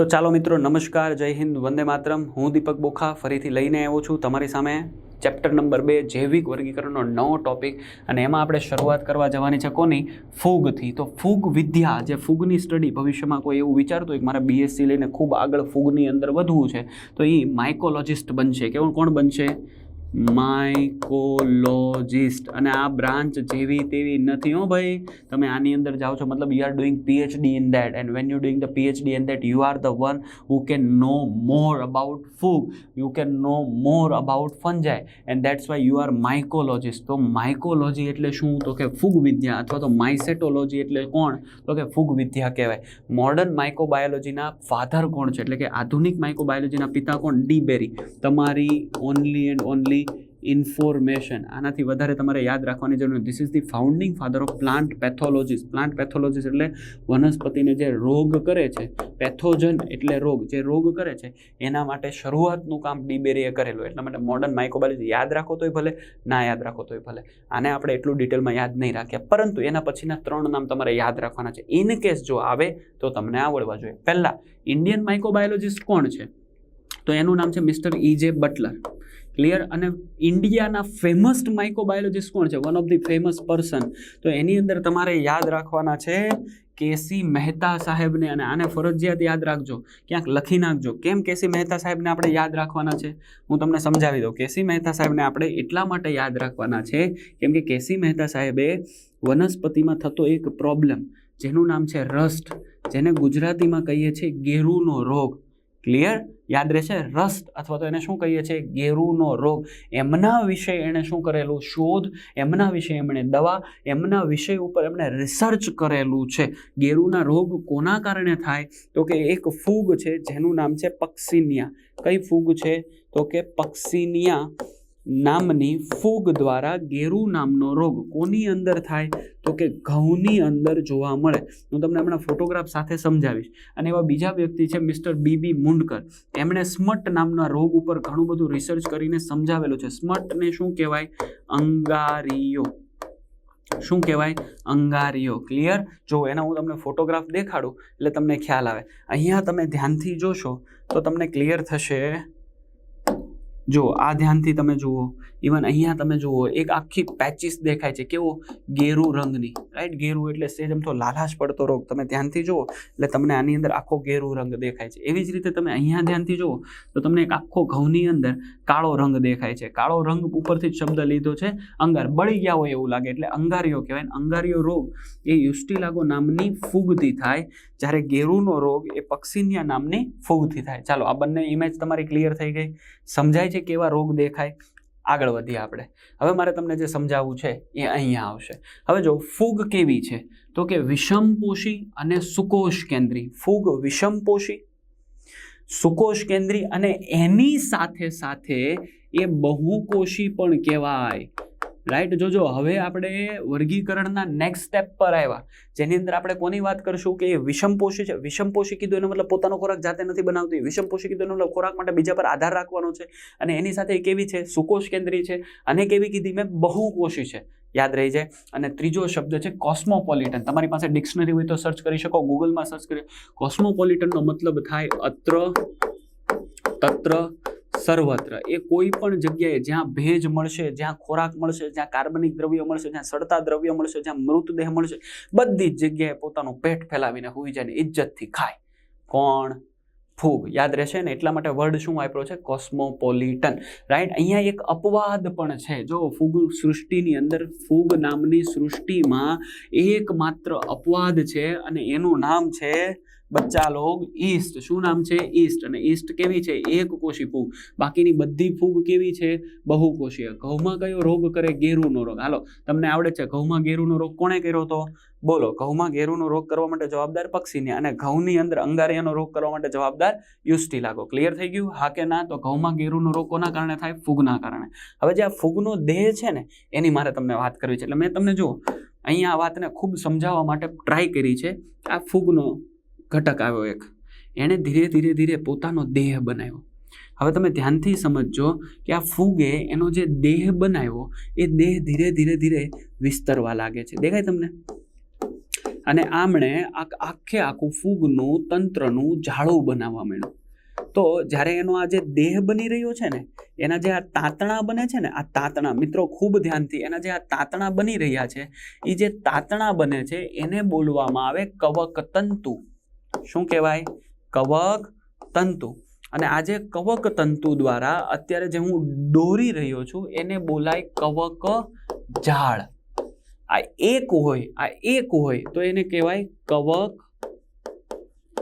તો ચાલો મિત્રો, નમસ્કાર, જય હિન્દ, વંદે માતરમ. હું દીપક બોખા, ફરીથી લઈને આવ્યો છું તમારી સામે. ચેપ્ટર નંબર બે, જૈવિક વર્ગીકરણનો નવો ટોપિક. અને એમાં આપણે શરૂઆત કરવા જવાની છે કોની? ફૂગથી. તો ફૂગ વિદ્યા, જે ફૂગની સ્ટડી ભવિષ્યમાં કોઈ એવું વિચારતું હોય કે મારે બીએસસી લઈને ખૂબ આગળ ફૂગની અંદર વધવું છે, તો એ માઇકોલોજિસ્ટ બનશે. કેવું, કોણ બનશે? માઇકોલોજિસ્ટ અને આ બ્રાન્ચ જેવી તેવી નથી હો ભાઈ. તમે આની અંદર જાઓ છો, મતલબ you are doing PhD in that and when you doing the PhD in that you are the one who can know more about ફૂગ you can know more about fungi and that's why you are mycologist તો mycology એટલે શું? તો કે ફૂગ વિદ્યા અથવા તો માઇસેટોલોજી એટલે કોણ? તો કે ફૂગ વિદ્યા કહેવાય મોડર્ન માઇકોબાયોલોજીના ફાધર કોણ છે? એટલે કે આધુનિક માઇકોબાયોલોજીના પિતા કોણ? ડી બેરી તમારી ઓનલી એન્ડ ઓનલી ઇન્ફોર્મેશન આનાથી વધારે તમારે યાદ રાખવાની જરૂર this is the founding father of plant pathologies plant pathologies એટલે વનસ્પતિને જે રોગ કરે છે પેથોજન એટલે રોગ, જે રોગ કરે છે, એના માટે શરૂઆતનું કામ ડીબેરીએ કરેલું. એટલા માટે મોડર્ન માઇકોબાયોલોજી યાદ રાખો તોય ભલે, ના યાદ રાખો તોય ભલે. આને આપણે એટલું ડિટેલમાં યાદ નહીં રાખ્યા. પરંતુ એના પછીના ત્રણ નામ તમારે યાદ રાખવાના છે. ઇન કેસ જો આવે, તો તમને આવડવા જોઈએ. પહેલાં ઇન્ડિયન માઇકોબાયોલોજીસ્ટ કોણ છે? તો એનું નામ છે મિસ્ટર ઈ જે બટલર ક્લિયર અને ઇન્ડિયાના ફેમસ માઇકોબાયોલોજીસ્ટ કોણ છે? One of the famous person તો એની અંદર તમારે યાદ રાખવાના છે કેસી મહેતા સાહેબને, અને આને ફરજિયાત યાદ રાખજો. ક્યાંક લખી નાખજો. કેમ કેસી મહેતા સાહેબને આપણે યાદ રાખવાના છે? હું તમને સમજાવી દઉં. કેસી મહેતા સાહેબને આપણે એટલા માટે યાદ રાખવાના છે કેમ કે કેસી મહેતા સાહેબે વનસ્પતિમાં થતો એક પ્રોબ્લેમ જેનું નામ છે રસ્ટ, જેને ગુજરાતીમાં કહીએ છીએ ગેરુનો રોગ. ક્લિયર યાદ રહેશે? રસ્ટ અથવા તો એને શું કહીએ છીએ? ગેરુનો રોગ. એમના વિશે એણે શું કરેલું? શોધ. એમના વિશે એમણે દવા. એમના વિષય ઉપર એમણે રિસર્ચ કરેલું છે. ગેરુના રોગ કોના કારણે થાય? તો કે એક ફૂગ છે જેનું નામ છે પક્સિનિયા કઈ ફૂગ છે? તો કે પક્સિનિયા નામની ફૂગ દ્વારા ગેરુ નામનો રોગ કોની અંદર થાય? તો કે ઘઉંની અંદર જોવા મળે. હું તમને હમણાં ફોટોગ્રાફ સાથે સમજાવીશ. અને એવા બીજા વ્યક્તિ છે મિસ્ટર બીબી મુંડકર. એમણે સ્મટ નામના રોગ ઉપર ઘણું બધું રિસર્ચ કરીને સમજાવેલું છે. સ્મટને શું કહેવાય? અંગારીયો શું કહેવાય? અંગારીઓ. ક્લિયર જો એના હું તમને ફોટોગ્રાફ દેખાડું, એટલે તમને ખ્યાલ આવે. અહીંયા તમે ધ્યાનથી જોશો તો તમને ક્લિયર થશે જો આ ધ્યાનથી તમે જુઓ. ઇવન અહીંયા તમે જુઓ, એક આખી પેચીસ દેખાય છે, કેવો ગેરુ રંગની રાઈટ ગેરુ એટલે સેજ એમ તો લાલાશ પડતો રોગ, તમે ધ્યાનથી જુઓ, એટલે તમને આની અંદર આખો ગેરુ રંગ દેખાય છે. એવી જ રીતે તમે અહીંયા ધ્યાનથી જુઓ, તો તમને એક આખો ઘઉંની અંદર કાળો રંગ દેખાય છે. કાળો રંગ ઉપરથી જ શબ્દ લીધો છે, અંગાર. બળી ગયા હોય એવું લાગે, એટલે અંગારિયો કહેવાય. અંગારિયો રોગ એ યુષ્ટિલાગો નામની ફૂગથી થાય. જ્યારે ગેરુનો રોગ એ પક્ષીનિયા નામની ફૂગથી થાય. ચાલો, આ બંને ઇમેજ તમારી ક્લિયર થઈ ગઈ. સમજાય છે કેવા રોગ દેખાય? આગળ વધીએ આપણે. હવે મારે તમને જે સમજાવવું છે એ અહીંયા આવશે. હવે જો ફૂગ કેવી છે? તો કે વિષમપોષી અને સુકોષ કેન્દ્રી. ફૂગ વિષમપોષી સુકોષ કેન્દ્રી અને એની સાથે સાથે એ બહુકોષી પણ કહેવાય. રાઈટ જોજો હવે આપણે વર્ગીકરણના નેક્સ્ટ સ્ટેપ પર આવ્યા. જેની અંદર આપણે કોની વાત કરશું કે વિષમપોષી છે? વિષમપોષી કીધું એનો મતલબ પોતાનો ખોરાક જાતે નથી બનાવતી. વિષમપોષી કીધું એનો મતલબ ખોરાક માટે બીજા પર આધાર રાખવાનો છે. અને એની સાથે કેવી છે? સુકોષ કેન્દ્રી છે. અને કેવી કીધી મેં? બહુકોષી છે. યાદ રહી જાય. અને ત્રીજો શબ્દ છે કોસ્મોપોલિટન તમારી પાસે ડિક્શનરી હોય તો સર્ચ કરી શકો. ગૂગલમાં સર્ચ કરી. કોસ્મોપોલિટનનો મતલબ થાય અત્ર, તત્ર સર્વત્ર. એ કોઈ પણ જગ્યાએ જ્યાં ભેજ મળશે, જ્યાં ખોરાક મળશે, જ્યાં કાર્બનિક દ્રવ્ય મળશે, જ્યાં સડતા દ્રવ્ય મળશે, જ્યાં મૃતદેહ મળશે, બધી જ જગ્યાએ પોતાનું પેટ ફેલાવીને હોઈ જાય ને ઇજ્જતથી ખાય. કોણ? ફૂગ. યાદ રહેશે ને, એટલા માટે વર્ડ શું વાપરો છે? કોસ્મોપોલિટન. રાઈટ? અહીંયા એક અપવાદ પણ છે. જો ફૂગ સૃષ્ટિની અંદર, ફૂગ નામની સૃષ્ટિમાં એકમાત્ર અપવાદ છે અને એનું નામ છે બચ્ચા લોગ ઈસ્ટ. શું નામ છે? ઈસ્ટ. અને ઈસ્ટ કેવી છે? એક કોષી ફૂગ. બાકીની બધી ફૂગ કેવી છે? બહુકોષીય ઘઉંમાં કયો રોગ કરે? ગેરુનો રોગ. હાલો, તમને આવડે છે. ઘઉંમાં ગેરુનો રોગ કોણે કર્યો તો બોલો, ઘઉંમાં ગેરુનો રોગ કરવા માટે જવાબદાર પક્ષીને અને ઘઉંની અંદર અંગારિયાનો રોગ કરવા માટે જવાબદાર યુસ્ટી લાગો ક્લિયર થઈ ગયું? હા કે ના? તો ઘઉંમાં ગેરુનો રોગ કોના કારણે થાય? ફૂગના કારણે. હવે જે આ ફૂગનો દેહ છે ને, એની મારે તમને વાત કરવી છે. એટલે મેં તમને જુઓ, અહીંયા આ વાતને ખૂબ સમજાવવા માટે ટ્રાય કરી છે. આ ફૂગનો ઘટક આવ્યો એક. એણે ધીરે ધીરે ધીરે પોતાનો દેહ બનાવ્યો. હવે તમે ધ્યાનથી સમજજો કે આ ફૂગે એનો જે દેહ બનાવ્યો, એ દેહ ધીરે ધીરે ધીરે વિસ્તરવા લાગે છે. દેખાય તમને? અને આમણે આખે આખું ફૂગનું, તંત્રનું ઝાડું બનાવવા માંડ્યું. તો જ્યારે એનો આ જે દેહ બની રહ્યો છે ને, એના જે આ તાતણા બને છે ને, આ તાતણા, મિત્રો ખૂબ ધ્યાનથી, એના જે આ તાતણા બની રહ્યા છે એ જે તાતણા બને છે, એને બોલવામાં આવે કવક તંતુ. શું કહેવાય? કવક તંતુ. અને આજે કવક તંતુ દ્વારા અત્યારે જે હું દોરી રહ્યો છું, એને બોલાય કવક ઝાડ. આ એક હોય, આ એક હોય તો એને કહેવાય કવક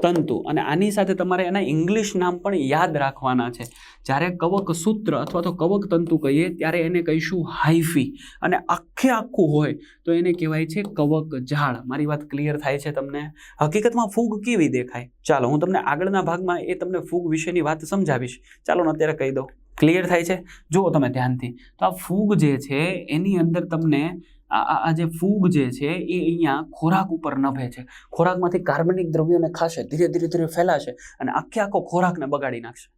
તંતુ. અને આની સાથે તમારે એના ઇંગ્લિશ નામ પણ યાદ રાખવાના છે. જ્યારે કવક સૂત્ર અથવા તો કવક તંતુ કહીએ, ત્યારે એને કહીશું હાઈફી. અને આખે આખું હોય તો એને કહેવાય છે કવક ઝાડ મારી વાત ક્લિયર થાય છે તમને? હકીકતમાં ફૂગ કેવી દેખાય? ચાલો, હું તમને આગળના ભાગમાં એ તમને ફૂગ વિશેની વાત સમજાવીશ. ચાલો ને અત્યારે કહી દઉં. ક્લિયર થાય છે? જુઓ તમે ધ્યાનથી. તો આ ફૂગ જે છે, એની અંદર તમને આ જે ફૂગ જે છે એ અહીંયા ખોરાક ઉપર નભે છે. ખોરાકમાંથી કાર્બનિક દ્રવ્યોને ખાશે, ધીરે ધીરે ધીરે ફેલાશે અને આખે આખો ખોરાકને બગાડી નાખશે.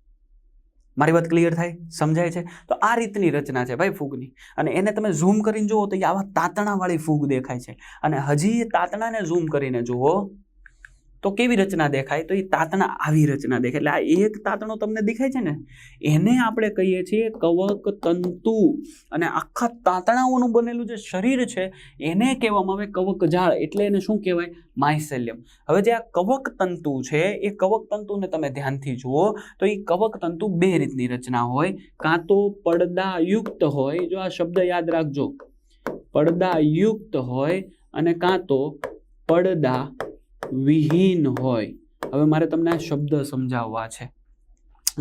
મારી વાત ક્લિયર થાય? સમજાય છે? તો આ રીતની રચના છે ભાઈ ફૂગની. અને એને તમે ઝૂમ કરીને જુઓ તો એ આવા તાતણાવાળી ફૂગ દેખાય છે. અને હજી એ તાતણાને ઝૂમ કરીને જુઓ. તો કેવી રચના દેખાય? તો એ તાતણા આવી રચના દેખાય. એટલે આ એક તાતણો તમને દેખાય છે ને? એને આપણે કહીએ છીએ કવક તંતુ. અને આખા તાતણાઓનું બનેલું જે શરીર છે, એને કહેવામાં આવે કવક જાળ. એટલે એને શું કહેવાય? માયસેલ્યમ હવે જે આ કવક તંતુ છે, એ કવક તંતુને તમે ધ્યાનથી જુઓ, તો એ કવક તંતુ બે રીતની રચના હોય. કાં તો પડદાયુક્ત હોય, જો આ શબ્દ યાદ રાખજો. પડદાયુક્ત હોય અને કાં તો પડદા વિહીન હોય. હવે મારે તમને આ શબ્દ સમજાવવા છે.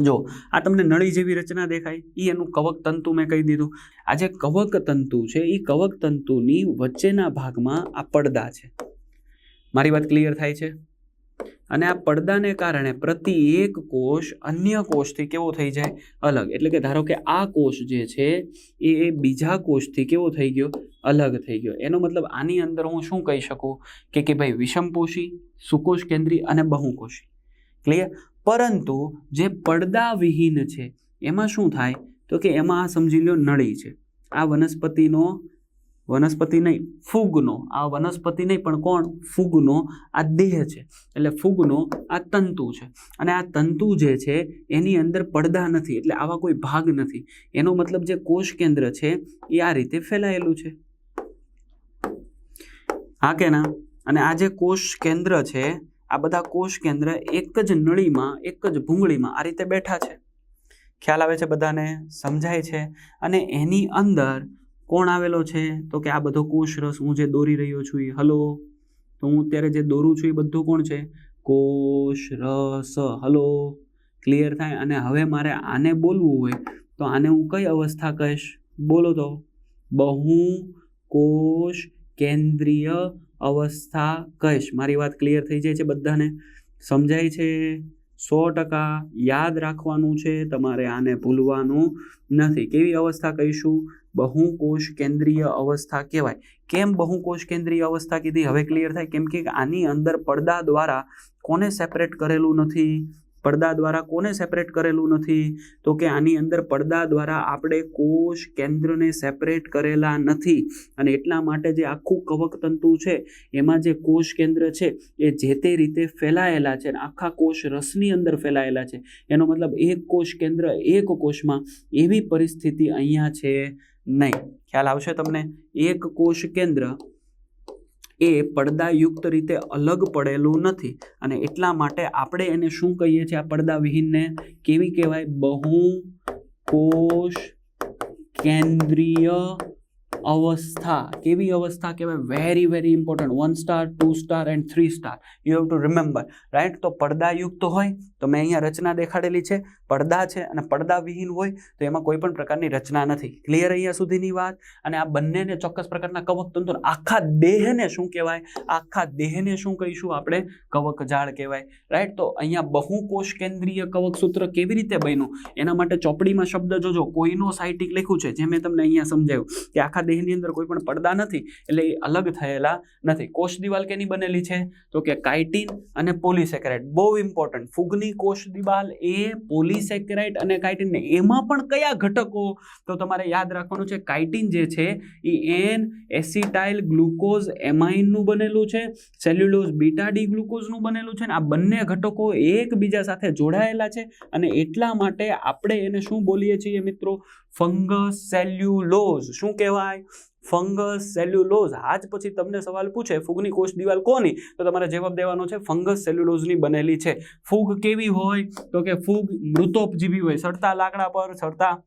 જો, આ તમને નળી જેવી રચના દેખાય. એ એનું કવક તંતુ મેં કહી દીધું. આ જે કવક તંતુ છે એ કવક તંતુની વચ્ચેના ભાગમાં આ પડદા છે. મારી વાત ક્લિયર થાય છે? અને આ પડદાને કારણે પ્રતિ એક કોષ અન્ય કોષથી કેવો થઈ જાય? અલગ. એટલે કે ધારો કે આ કોષ જે છે, એ બીજા કોષથી કેવો થઈ ગયો? અલગ થઈ ગયો. એનો મતલબ આની અંદર હું શું કહી શકું? કે કે ભાઈ વિષમપોષી સુકોષ કેન્દ્રી અને બહુકોષી. ક્લિયર પરંતુ જે પડદા વિહીન છે, એમાં શું થાય? તો કે એમાં આ સમજી લો નળી છે. આ વનસ્પતિનો વનસ્પતિ નહીં, ફૂગનો. આ વનસ્પતિ નહીં, પણ કોણ? ફૂગનો. આ દેહ છે. એટલે ફૂગનો આ તંતુ છે. અને આ તંતુ જે છે, એની અંદર પડદા નથી, એટલે આવા કોઈ ભાગ નથી. એનો મતલબ જે કોષ કેન્દ્ર છે, એ આ રીતે ફેલાયેલું છે. હા કે ના? અને આ જે કોષ કેન્દ્ર છે, આ બધા કોષ કેન્દ્ર એક જ નળીમાં, એક જ ભૂંગળીમાં આ રીતે બેઠા છે. ખ્યાલ આવે છે બધાને? સમજાય છે? અને એની અંદર કોણ આવેલો છે? તો કે આ બધો કોષ રસ, હું જે દોરી રહ્યો છું એ, હલો? તો હું અત્યારે જે દોરું છું એ બધું કોણ છે? કોષ રસ, હલો? ક્લિયર થાય? અને હવે મારે આને બોલવું હોય, તો આને હું કઈ અવસ્થા કહીશ? બોલો તો. બહુ કોષ કેન્દ્રીય અવસ્થા કહીશ. મારી વાત ક્લિયર થઈ જાય છે બધાને? સમજાય છે? સો ટકા યાદ રાખવાનું છે, તમારે આને ભૂલવાનું નથી. કેવી અવસ્થા કહીશું? બહુકોષ કેન્દ્રીય અવસ્થા કહેવાય. કેમ બહુકોષ કેન્દ્રીય અવસ્થા કીધી? હવે ક્લિયર થાય. કેમ કે આની અંદર પડદા દ્વારા કોને સેપરેટ કરેલું નથી? પડદા દ્વારા કોને સેપરેટ કરેલું નથી? તો કે આની અંદર પડદા દ્વારા આપણે કોષ કેન્દ્રને સેપરેટ કરેલા નથી. અને એટલા માટે જે આખું કવક તંતુ છે, એમાં જે કોષ કેન્દ્ર છે, એ જે તે રીતે ફેલાયેલા છે અને આખા કોષ રસની અંદર ફેલાયેલા છે. એનો મતલબ એક કોષ કેન્દ્ર એક કોષમાં એવી પરિસ્થિતિ અહીંયા છે નહીં. ખ્યાલ આવશે તમને? એક કોષ કેન્દ્ર એ પડદાયુક્ત રીતે અલગ પડેલું નથી અને એટલા માટે આપણે એને શું કહીએ છીએ? આ પડદા વિહીનને કેવી કહેવાય? બહુ કોષ કેન્દ્રીય અવસ્થા. કેવી અવસ્થા કહેવાય? Very very important one star two star and three star you have to remember right તો પડદાયુક્ત હોય, તો મેં અહીંયા રચના દેખાડેલી છે. પડદા છે અને પડદા વિહીન હોય, તો એમાં કોઈ પણ પ્રકારની રચના નથી. ક્લિયર અહીંયા સુધીની વાત? અને આ બંનેને ચોક્કસ પ્રકારના કવક તંતુ આખા દેહને શું કહેવાય? આખા દેહને શું કહીશું આપણે? કવક જાળ કહેવાય. રાઈટ તો અહીંયા બહુકોષ કેન્દ્રીય કવક સૂત્ર કેવી રીતે બન્યું? એના માટે ચોપડીમાં શબ્દ જોજો. કોઈનો સાઇટિક લખ્યું છે, જે મેં તમને અહીંયા સમજાયું, કે આખા દેહની અંદર કોઈ પણ પડદા નથી, એટલે એ અલગ થયેલા નથી. કોષ દિવાલ કેની બનેલી છે? તો કે કાઇટિન અને પોલિસેકેરાઇડ. બહુ ઇમ્પોર્ટન્ટ ફૂગની કોષ દિવાલ એ પોલિસેકેરાઇડ અને કાઇટિન એમાં પણ કયા ઘટકો? તો તમારે યાદ રાખવાનું છે, કાઇટિન જે છે, એ એન એસિટાઇલ ગ્લુકોઝ એમાઇનનું બનેલું છે સેલ્યુલોઝ બીટા ડી ગ્લુકોઝનું બનેલું છે, ને આ બંને ઘટકો એકબીજા સાથે જોડાયેલા છે. અને એટલા માટે આપણે એને શું બોલીએ છીએ મિત્રો? Fungus cellulose. શું કહેવાય? Fungus cellulose. આજ પછી તમને સવાલ પૂછે, ફૂગની કોષ દિવાલ કોની? તો તમારે જવાબ દેવાનો છે, ફંગસ સેલ્યુલોઝની બનેલી છે. ફૂગ કેવી હોય? તો કે ફૂગ મૃતોપજીવી હોય. સડતા લાકડા પર, સડતા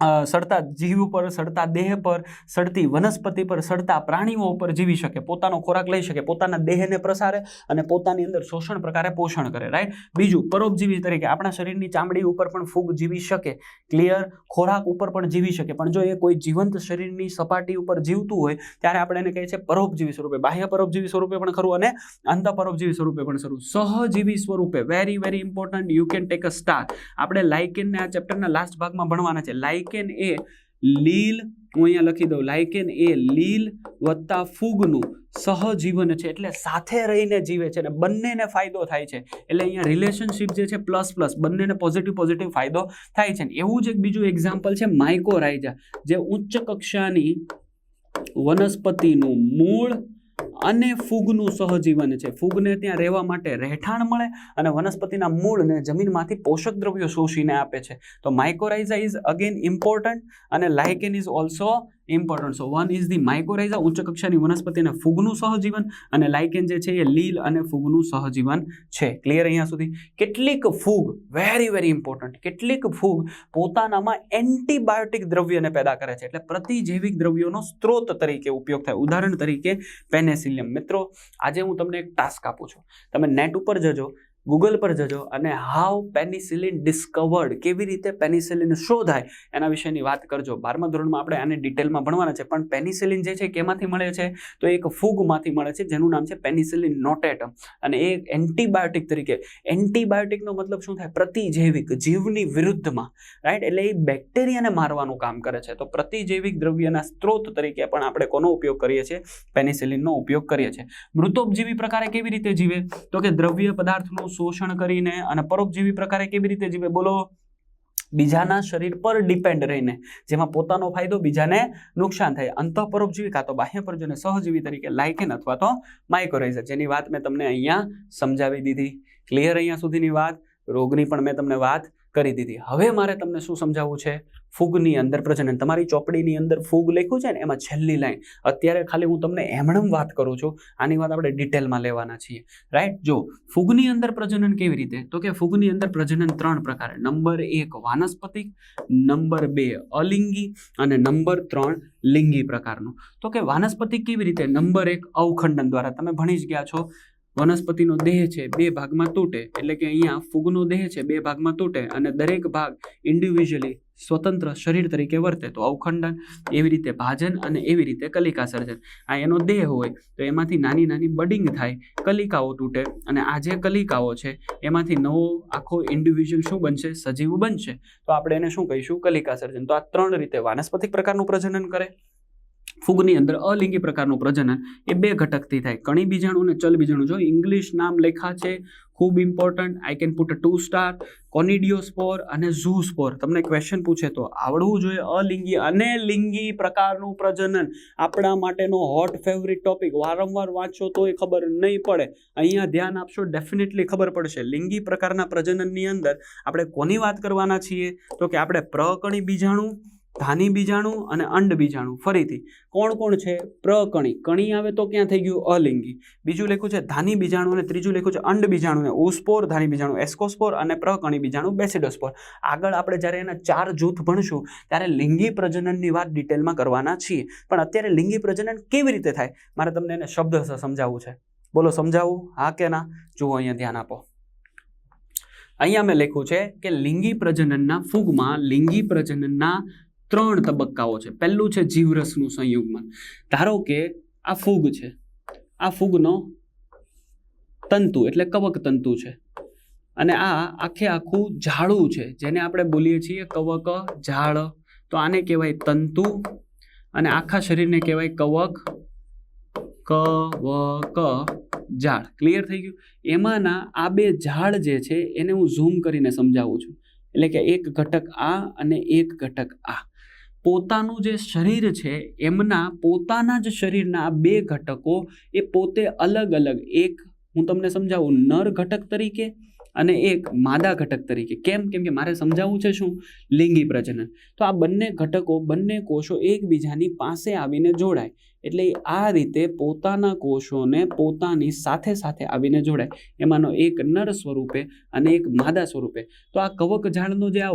સડતા જીવ પર, સડતા દેહ પર, સડતી વનસ્પતિ પર, સડતા પ્રાણીઓ ઉપર જીવી શકે, પોતાનો ખોરાક લઈ શકે, પોતાના દેહને પ્રસારે અને પોતાની અંદર શોષણ પ્રકારે પોષણ કરે રાઈટ બીજું, પરોપજીવી તરીકે આપણા શરીરની ચામડી ઉપર પણ ફૂગ જીવી શકે ક્લિયર ખોરાક ઉપર પણ જીવી શકે, પણ જો એ કોઈ જીવંત શરીરની સપાટી ઉપર જીવતું હોય, ત્યારે આપણે એને કહીએ છીએ પરોપજીવી સ્વરૂપે, બાહ્ય પરોપજીવી સ્વરૂપે પણ ખરું અને અંત પરોપજીવી સ્વરૂપે પણ ખરું. સહજીવી સ્વરૂપે very very important you can take a star આપણે લાઇકિનને આ ચેપ્ટરના લાસ્ટ ભાગમાં ભણવાના છે લાઇકેન એ લીલ, હું અહીંયા લખી દઉં, લાઇકેન એ લીલ વત્તા ફૂગનું સહજીવન છે, એટલે સાથે રહીને જીવે છે, અને બંનેને ફાયદો થાય છે. એટલે અહીંયા રિલેશનશિપ જે છે પ્લસ પ્લસ બંનેને પોઝિટિવ પોઝિટિવ ફાયદો થાય છે. એવું જ એક બીજું એક્ઝામ્પલ છે માઇકોરાઇઝા જે ઉચ્ચ કક્ષાની વનસ્પતિનું મૂળ અને ફૂગનું સહજીવન છે. ફૂગને ત્યાં રહેવા માટે રહેઠાણ મળે અને વનસ્પતિના મૂળને જમીનમાંથી પોષક દ્રવ્યો શોષીને આપે છે. તો માઇકોરાઇઝા ઇઝ અગેન ઇમ્પોર્ટન્ટ અને lichen is also important so one is the mycorrhiza ઉચ્ચ કક્ષાની વનસ્પતિને ફૂગનું સહજીવન અને લાઇકેન જે છે એ લીલ અને ફૂગનું સહજીવન છે. ક્લિયર અહીંયા સુધી? કેટલીક ફૂગ વેરી વેરી ઇમ્પોર્ટન્ટ કેટલીક ફૂગ પોતાનામાં એન્ટીબાયોટિક દ્રવ્યને પેદા કરે છે. એટલે પ્રતિજૈવિક દ્રવ્યોનો સ્ત્રોત તરીકે ઉપયોગ થાય. ઉદાહરણ તરીકે પેનેસિલિયમ. મિત્રો, આજે હું તમને એક ટાસ્ક આપું છું. તમે નેટ ઉપર જજો. ગૂગલ પર જજો અને હાઉ પેનિસિલિન ડિસ્કવર્ડ કેવી રીતે પેનિસિલિન શોધાય એના વિશેની વાત કરજો. બારમા ધોરણમાં આપણે આને ડિટેલમાં ભણવાના છે, પણ પેનિસિલિન જે છે કેમાંથી મળે છે? તો એક ફૂગમાંથી મળે છે, જેનું નામ છે પેનિસિલિન નોટેટમ અને એ એન્ટીબાયોટિક તરીકે એન્ટીબાયોટિકનો મતલબ શું થાય? પ્રતિજૈવિક, જીવની વિરુદ્ધમાં રાઈટ એટલે એ બેક્ટેરિયાને મારવાનું કામ કરે છે. તો પ્રતિજૈવિક દ્રવ્યના સ્ત્રોત તરીકે પણ આપણે કોનો ઉપયોગ કરીએ છીએ? પેનિસિલિનનો ઉપયોગ કરીએ છીએ. મૃતોપજીવી પ્રકારે કેવી રીતે જીવે? તો કે દ્રવ્ય પદાર્થનું શોષણ કરીને અને પરોપજીવી પ્રકારે કેવી રીતે જીવે? બોલો. બીજાના શરીર પર ડિપેન્ડ રહીને, જેમાં પોતાનો ફાયદો બીજાને નુકસાન થાય. અંતઃપરોપજીવી કાં તો બાહ્ય પરજીવી સહજીવી તરીકે લાઇકેન અથવા તો માઇક્રોરાઇઝર જેની વાત મેં તમને અહીંયા સમજાવી દીધી. ક્લિયર અહીંયા સુધીની વાત? રોગની પણ મેં તમને વાત કરી દીધી. હવે મારે તમને શું સમજાવવું છે? ફૂગની અંદર પ્રજનન. તમારી ચોપડીની અંદર ફૂગ લખ્યું છે ને, એમાં છેલ્લી લાઈન. અત્યારે ખાલી હું તમને એમણમ વાત કરું છું. આની વાત આપણે ડિટેલમાં લેવાના છીએ. રાઈટ જો, ફૂગની અંદર પ્રજનન કેવી રીતે? તો કે ફૂગની અંદર પ્રજનન ત્રણ પ્રકારે. નંબર એક વાનસ્પતિક, નંબર બે અલિંગી અને નંબર ત્રણ લિંગી પ્રકારનું. તો કે વાનસ્પતિક કેવી રીતે? નંબર એક અવખંડન દ્વારા. તમે ભણી જ ગયા છો. વનસ્પતિનો દેહ છે બે ભાગમાં તૂટે. એટલે કે અહીંયા ફૂગનો દેહ છે બે ભાગમાં તૂટે અને દરેક ભાગ ઇન્ડિવિજ્યુઅલી સ્વતંત્ર શરીર તરીકે વર્તે. તો અવખંડન એવી રીતે ભાજન અને એવી રીતે કલિકા સર્જન આ એનો દેહ હોય તો એમાંથી નાની નાની બડિંગ થાય, કલિકાઓ તૂટે અને આ જે કલિકાઓ છે એમાંથી નવો આખો ઇન્ડિવિજ્યુઅલ શું બનશે? સજીવ બનશે. તો આપણે એને શું કહીશું? કલિકા સર્જન તો આ ત્રણ રીતે વાનસ્પતિક પ્રકારનું પ્રજનન કરે. ફૂગની અંદર અલિંગી પ્રકારનું પ્રજનન એ બે ઘટકથી થાય. કણી બીજાણુ અને ચલ બીજાણુ. જો ઇંગ્લિશ નામ લેખા છે, ખૂબ important I can put two star conidiospore અને ઝૂસ્પોર. તમને ક્વેશ્ચન પૂછે તો આવડવું જોઈએ અલિંગી અને લિંગી પ્રકારનું પ્રજનન. આપણા માટેનો હોટ ફેવરિટ ટોપિક વારંવાર વાંચો એ ખબર નહીં પડે. અહીંયા ધ્યાન આપશો ડેફિનેટલી ખબર પડશે. લિંગી પ્રકારના પ્રજનનની અંદર આપણે કોની વાત કરવાના છીએ? તો કે આપણે પ્રકણી બીજાણુ ધાની બીજાણુ અને અંડ બીજાણુ. ફરીથી, કોણ કોણ છે? પ્રકણી કણી. આવે તો ક્યાં થઈ ગયું? અલિંગી. બીજું લખ્યું છે, ધાની બીજાણુ અને ત્રીજું લખ્યું છે, અંડ બીજાણુ ને ઓસ્પોર ધાની બીજાણુ એસ્કોસ્પોર અને પ્રકણી બીજાણુ બેસિડોસ્પોર. આગળ આપણે જ્યારે એના ચાર જૂથ ભણશું, ત્યારે લિંગી પ્રજનનની વાત ડિટેલમાં કરવાના છીએ. પણ અત્યારે લિંગી પ્રજનન કેવી રીતે થાય? મારે તમને એને શબ્દ સમજાવવું છે. બોલો સમજાવવું હા કે ના? જુઓ, અહીંયા ધ્યાન આપો. અહીંયા મેં લખ્યું છે કે લિંગી પ્રજનનના ફૂગમાં, લિંગી પ્રજનનના ત્રણ તબક્કાઓ છે. પહેલું છે જીવરસનું સંયુગમન. ધારો કે આ ફૂગ છે. આ ફૂગનો તંતુ, એટલે કવક તંતુ છે. અને આ આખે આખું ઝાડું છે, જેને આપણે બોલીએ છીએ કવક, ઝાડ. તો આને કહેવાય તંતુ અને આખા શરીરને કહેવાય કવક કવક, ઝાડ. ક્લિયર થઈ ગયું? એમાંના આ બે ઝાડ જે છે, એને હું ઝૂમ કરીને સમજાવું છું. એટલે કે એક ઘટક આ અને એક ઘટક આ. પોતાનું જે શરીર છે, એમના પોતાના જ શરીરના બે ઘટકો એ પોતે અલગ અલગ, એક હું તમને સમજાવું નર ઘટક તરીકે અને એક માદા ઘટક તરીકે. કેમ? કેમ કે મારે સમજાવવું છે શું? લિંગી પ્રજનન. તો આ બંને ઘટકો, બંને કોષો એકબીજાની પાસે આવીને જોડાય. એટલે આ રીતે પોતાના કોષોને પોતાની સાથે સાથે આવીને જોડાય. એમાંનો એક નર સ્વરૂપે અને એક માદા સ્વરૂપે. તો આ કવક ઝાડનો જે આ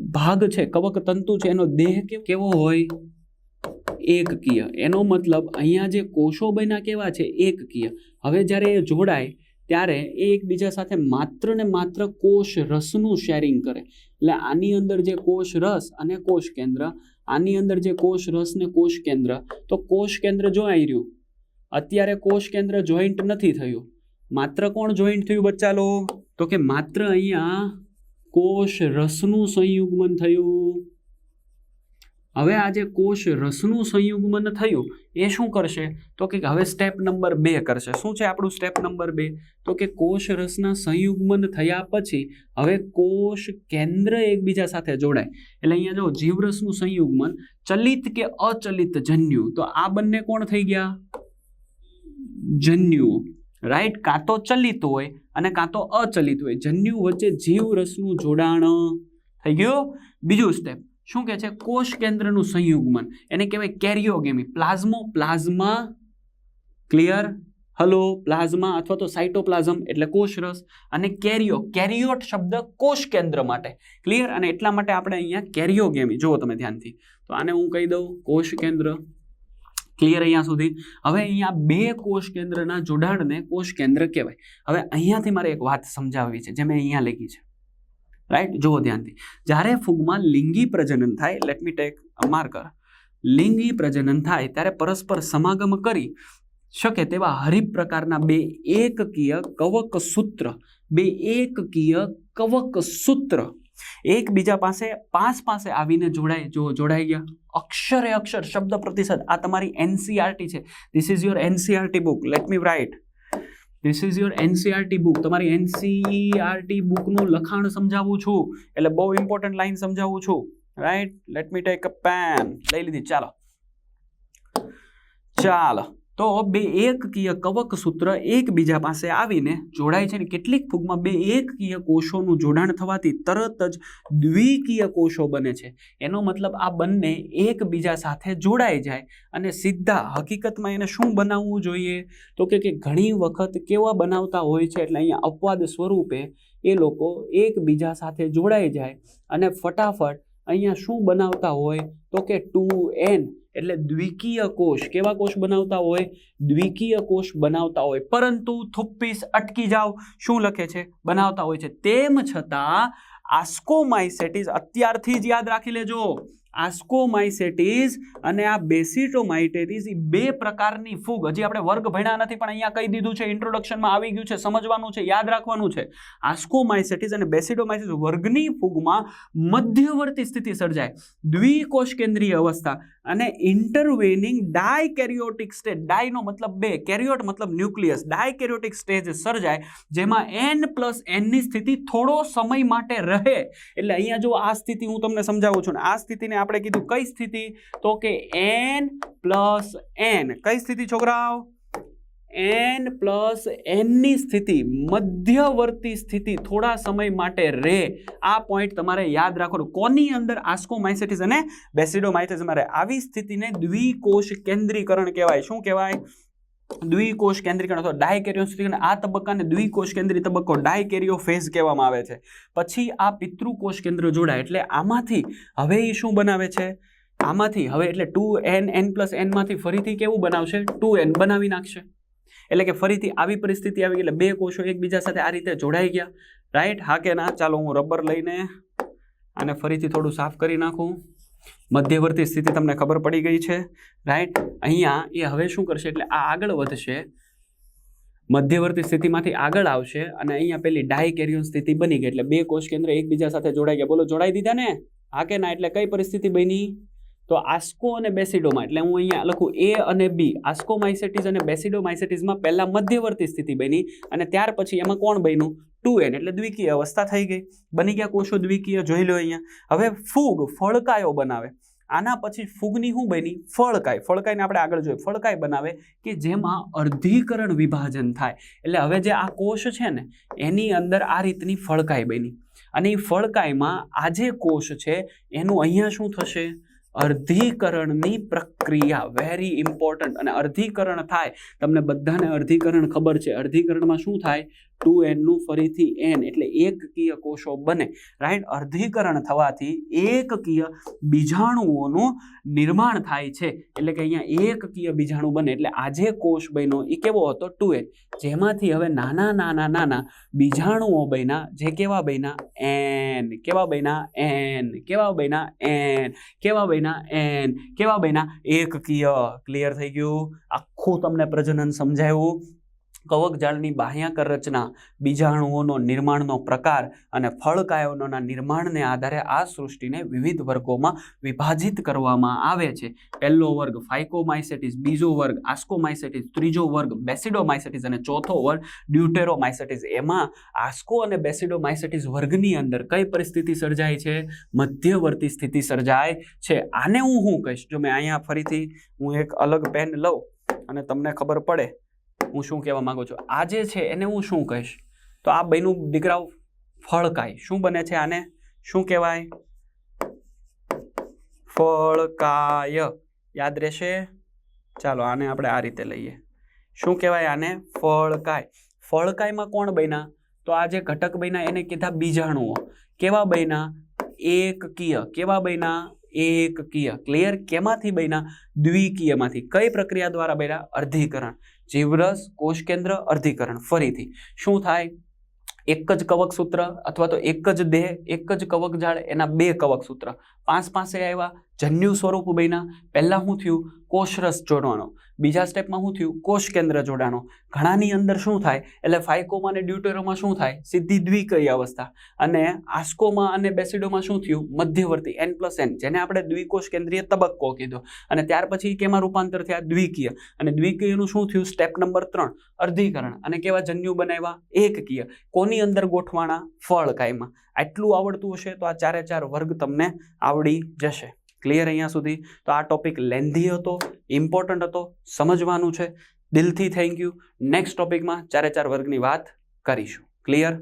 ભાગ છે, કવક તંતુ છે, એનો દેહ કેવો હોય? એકકીય. એનો મતલબ અહીંયા જે કોષો બન્યા કેવા છે, એકકીય. હવે જ્યારે એ જોડાય, ત્યારે એ એકબીજા સાથે માત્ર ને માત્ર કોષ રસનું શેરિંગ કરે. એટલે આની અંદર જે કોષ રસ અને કોષ કેન્દ્ર, આની અંદર જે કોષ રસ ને કોષ કેન્દ્ર, તો કોષ કેન્દ્ર જોઈ રહ્યું. અત્યારે કોષ કેન્દ્ર જોઈન્ટ નથી થયું. માત્ર કોણ જોઈન્ટ થયું બચ્ચા લો તો કે માત્ર અહીંયા કોષ રસનું સંયુગ્મન થયું. હવે આ જે કોષ રસનું સંયુગ્મન થયું, એ શું કરશે? તો કે હવે સ્ટેપ નંબર બે કરશે. શું છે આપણું સ્ટેપ નંબર બે? તો કે કોષ રસના સંયુગ્મન થયા પછી હવે કોષ કેન્દ્ર એકબીજા સાથે જોડાય. એટલે અહીંયા જો જીવરસનું સંયુગ્મન ચલિત કે અચલિત જન્યુ, તો આ બંને કોણ થઈ ગયા? જન્યુઓ રાઈટ કાં તો ચલિત હોય અને કાં તો અચલિત હોય. જન્યુ વચ્ચે જીવરસનું જોડાણ થઈ ગયું. બીજું સ્ટેપ શું કહે છે? કોષ કેન્દ્રનું સંયુગમન. એને કહેવાય karyogamy પ્લાઝમો, plasma, clear, hello, plasma અથવા તો સાઇટોપ્લાઝમ એટલે કોષરસ અને કેરિયો કેરિયોટ શબ્દ કોષ કેન્દ્ર માટે. ક્લિયર? અને એટલા માટે આપણે અહીંયા કેરિયોગેમી જુઓ તમે ધ્યાનથી. તો આને હું કહી દઉં. કોષ કેન્દ્ર. ક્લિયર અહીંયા સુધી. હવે અહીંયા બે કોષ કેન્દ્રના જોડાણને કોષ કેન્દ્ર કહેવાય. હવે અહીંયાથી મારે એક વાત સમજાવવી છે, જે મેં અહીંયા લખી છે. રાઈટ જુઓ ધ્યાનથી. જ્યારે ફૂગમાં લિંગી પ્રજનન થાય લેટ મી ટેક માર્કર લિંગી પ્રજનન થાય, ત્યારે પરસ્પર સમાગમ કરી શકે તેવા હરિપ પ્રકારના બે એકકીય કવક સૂત્ર બે એકકીય કવક સૂત્ર એકબીજા પાસે પાસ પાસે આવીને જોડાય, જો જોડાઈ ગયા. અક્ષરે અક્ષર, શબ્દ પ્રતિશત આ તમારી એનસીઆરટી છે. This is your NCERT book let me write this is your NCERT book તમારી એનસીઆરટી બુકનું લખાણ સમજાવું છું. એટલે બહુ ઇમ્પોર્ટન્ટ લાઈન સમજાવું છું. Right let me take a pen લઈ લીધી. ચાલો. ચાલો. તો બે એકકીય કવક સૂત્ર એકબીજા પાસે આવીને જોડાય છે ને કેટલીક ફૂગમાં બે એકકીય કોષોનું જોડાણ થવાથી તરત જ દ્વિકીય કોષો બને છે. એનો મતલબ આ બંને એકબીજા સાથે જોડાઈ જાય અને સીધા હકીકતમાં એને શું બનાવવું જોઈએ? તો કે કે ઘણી વખત કેવા બનાવતા હોય છે? એટલે અહીંયા અપવાદ સ્વરૂપે એ લોકો એકબીજા સાથે જોડાઈ જાય અને ફટાફટ અહીંયા શું બનાવતા હોય? તો કે ટુ એન એટલે દ્વિકીય કોષ કેવા કોષ બનાવતા હોય? દ્વિકીય કોષ બનાવતા હોય. પરંતુ થુપ્પીસ અટકી જાઓ શું લખે છે? બનાવતા હોય છે. તેમ છતાં આસ્કોમાઇસેટીસ અત્યારથી જ યાદ રાખી લેજો. આસ્કોમાઇસેટીસ અને આ બેસિટોમાઇટેટીસ એ બે પ્રકારની ફૂગ. હજી આપણે વર્ગ ભણ્યા નથી, પણ અહીંયા કહી દીધું છે. ઇન્ટ્રોડક્શનમાં આવી ગયું છે. સમજવાનું છે, યાદ રાખવાનું છે. આસ્કોમાઇસેટીસ અને બેસિટોમાઇસિસ વર્ગની ફૂગમાં મધ્યવર્તી સ્થિતિ સર્જાય. દ્વિકોષ કેન્દ્રીય અવસ્થા. અને ઇન્ટરવેનિંગ ડાયકેરિયોટિક સ્ટેજ ડાયનો મતલબ બે, કેરિયોટ મતલબ ન્યુક્લિયસ ડાયકેરિયોટિક સ્ટેજ સર્જાય, જેમાં એન પ્લસ એનની સ્થિતિ થોડો સમય માટે રહે. એટલે અહીંયા જો આ સ્થિતિ હું તમને સમજાવું છું ને, આ સ્થિતિને આપણે કીધું કઈ સ્થિતિ? તો કે એન પ્લસ એન કઈ સ્થિતિ, છોકરાઓ? એન પ્લસ એનની સ્થિતિ, મધ્યવર્તી સ્થિતિ થોડા સમય માટે રહે આ પોઈન્ટ તમારે યાદ રાખવાનું. કોની અંદર આસ્કોમાઇસેટિસ અને બેસિડોમાઇટિસ મારે? આવી સ્થિતિને દ્વિકોષ કેન્દ્રીકરણ કહેવાય. શું કહેવાય? દ્વિકોષ કેન્દ્રીકરણ અથવા ડાયકેરિયો સ્થિતિ. આ તબક્કાને દ્વિકોષ કેન્દ્રી તબક્કો ડાયકેરિયો ફેઝ કહેવામાં આવે છે. પછી આ પિતૃકોષ કેન્દ્ર જોડાય. એટલે આમાંથી હવે એ શું બનાવે છે? આમાંથી હવે એટલે ટુ એન એન પ્લસ એનમાંથી ફરીથી કેવું બનાવશે? ટુ એન બનાવી નાખશે. એટલે કે ફરીથી આવી પરિસ્થિતિ આવી એટલે બે કોષો એકબીજા સાથે આ રીતે જોડાઈ ગયા. રાઈટ હા કે ના? ચાલો હું રબર લઈને આને ફરીથી થોડું સાફ કરી નાખું. મધ્યવર્તી સ્થિતિ તમને ખબર પડી ગઈ છે. રાઈટ અહીંયા એ હવે શું કરશે? એટલે આ આગળ વધશે. મધ્યવર્તી સ્થિતિમાંથી આગળ આવશે અને અહીંયા પેલી ડાયકેરિયોન સ્થિતિ બની ગઈ. એટલે બે કોષ કેન્દ્ર એકબીજા સાથે જોડાઈ ગયા. બોલો, જોડાઈ દીધા ને? હા કે ના? એટલે કઈ પરિસ્થિતિ બની? તો આસ્કો અને બેસિડોમાં એટલે હું અહીંયા લખું એ અને બી આસ્કોમાઇસેટિસ અને બેસિડોમાઇસેટિસમાં પહેલાં મધ્યવર્તી સ્થિતિ બની અને ત્યાર પછી એમાં કોણ બન્યું? ટુ એન એટલે દ્વિકીય અવસ્થા થઈ ગઈ. બની ગયા કોષો દ્વિકીય, જોઈ લો અહીંયા. હવે ફૂગ ફળકાયો બનાવે. આના પછી ફૂગની શું બની? ફળકાય ફળકાઈને આપણે આગળ જોઈએ. ફળકાય બનાવે કે જેમાં અર્ધીકરણ વિભાજન થાય. એટલે હવે જે આ કોષ છે ને, એની અંદર આ રીતની ફળકાય બની. અને એ ફળકાયમાં આ જે કોષ છે, એનું અહીંયા શું થશે? અર્ધીકરણની પ્રક્રિયા વેરી ઇમ્પોર્ટન્ટ અને અર્ધીકરણ થાય. તમને બધાને અર્ધીકરણ ખબર છે. અર્ધીકરણમાં શું થાય? ટુ એનનું ફરીથી એન એટલે એકકીય કોષો બને રાઈટ અર્ધીકરણ થવાથી એકકીય બીજાણુઓનું નિર્માણ થાય છે. એટલે કે અહીંયા એકકીય બીજાણુ બને. એટલે આજે કોષ બન્યો એ કેવો હતો? Two N. જેમાંથી હવે નાના નાના નાના બીજાણુઓ બન્યા. જે કેવા બન્યા? એન. કેવા બન્યા? એન. કેવા બન્યા? એન. કેવા બન્યા? એન. કેવા બન્યા? એકકીય ક્લિયર થઈ ગયું? આખું તમને પ્રજનન સમજાયું? કવકજાળની બાહ્યાકર રચના, બીજાણુઓનો નિર્માણનો પ્રકાર અને ફળકાયોના નિર્માણને આધારે આ સૃષ્ટિને વિવિધ વર્ગોમાં વિભાજિત કરવામાં આવે છે. પહેલો વર્ગ ફાઇકોમાઇસેટિસ, બીજો વર્ગ આસ્કોમાઇસેટિસ, ત્રીજો વર્ગ બેસિડોમાઇસેટિસ અને ચોથો વર્ગ ડ્યુટેરોમાઇસેટિસ. એમાં આસ્કો અને બેસિડોમાઇસેટિસ વર્ગની અંદર કઈ પરિસ્થિતિ સર્જાય છે? મધ્યવર્તી સ્થિતિ સર્જાય છે. આને હું શું કહીશ? જો મેં અહીંયા ફરીથી હું એક અલગ પેન લઉં અને તમને ખબર પડે હું શું કહેવા માગું છું? આજે છે એને હું શું કહીશ? તો આ બહેનું દીકરાઓ ફળકાય શું બને છે આને? શું કહેવાય? ફળકાય યાદ રહેશે? ચાલો, આને આપણે આ રીતે લઈએ. શું કહેવાય આને? ફળકાય ફળકાયમાં કોણ બન્યા? તો આ જે ઘટક બન્યા એને કીધા બીજાણુઓ. કેવા બન્યા? એકકીય. કેવા બન્યા? એકકીય ક્લિયર કેમાંથી બન્યા? દ્વિકીયમાંથી. કઈ પ્રક્રિયા દ્વારા બન્યા? અર્ધીકરણ. જીવરસ કોષ કેન્દ્ર અર્ધીકરણ. ફરીથી, શું થાય? એક જ કવક સૂત્ર અથવા તો એક જ દેહ, એક જ કવક જાળ, એના બે કવક સૂત્ર. પાંચ પાસે આવ્યા, જન્યુ સ્વરૂપ બન્યા. પહેલાં શું થયું કોષરસ જોડવાનો બીજા સ્ટેપમાં શું થયું કોષ કેન્દ્ર જોડાણો. ઘણાની અંદર શું થાય? એટલે ફાઇકોમાં અને ડ્યુટેરોમાં શું થાય? સીધી દ્વિકીય અવસ્થા. અને આસ્કોમાં અને બેસિડોમાં શું થયું? મધ્યવર્તી એન પ્લસ એન જેને આપણે દ્વિકોષ કેન્દ્રીય તબક્કો કીધો. અને ત્યાર પછી કેમાં રૂપાંતર થયા? દ્વિકીય. અને દ્વિકીયનું શું થયું? સ્ટેપ નંબર ત્રણ, અર્ધીકરણ. અને કેવા જન્યુ બનાવ્યા? એકકીય. કોની અંદર ગોઠવાણા? ફળ કાયમાં. આટલું આવડતું હશે તો આ ચારે ચાર વર્ગ તમને આવડી જશે. ક્લિયર અહીંયા સુધી? તો આ ટોપિક લેન્ધી હતો ઇમ્પોર્ટન્ટ હતો, સમજવાનું છે. દિલથી થેન્ક યુ નેક્સ્ટ ટોપિકમાં ચારે ચાર વર્ગની વાત કરીશું. ક્લિયર